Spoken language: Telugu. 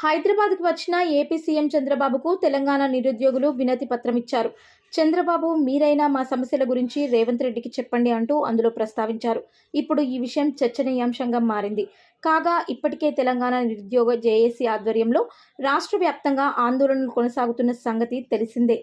హైదరాబాద్కు వచ్చిన ఏపీ సీఎం చంద్రబాబుకు తెలంగాణ నిరుద్యోగులు వినతి పత్రం ఇచ్చారు. చంద్రబాబు మీరైనా మా సమస్యల గురించి రేవంత్ రెడ్డికి చెప్పండి అంటూ అందులో ప్రస్తావించారు. ఇప్పుడు ఈ విషయం చర్చనీయాంశంగా మారింది. కాగా ఇప్పటికే తెలంగాణ నిరుద్యోగ జేఏసీ ఆధ్వర్యంలో రాష్ట్ర వ్యాప్తంగా ఆందోళనలు కొనసాగుతున్న సంగతి తెలిసిందే.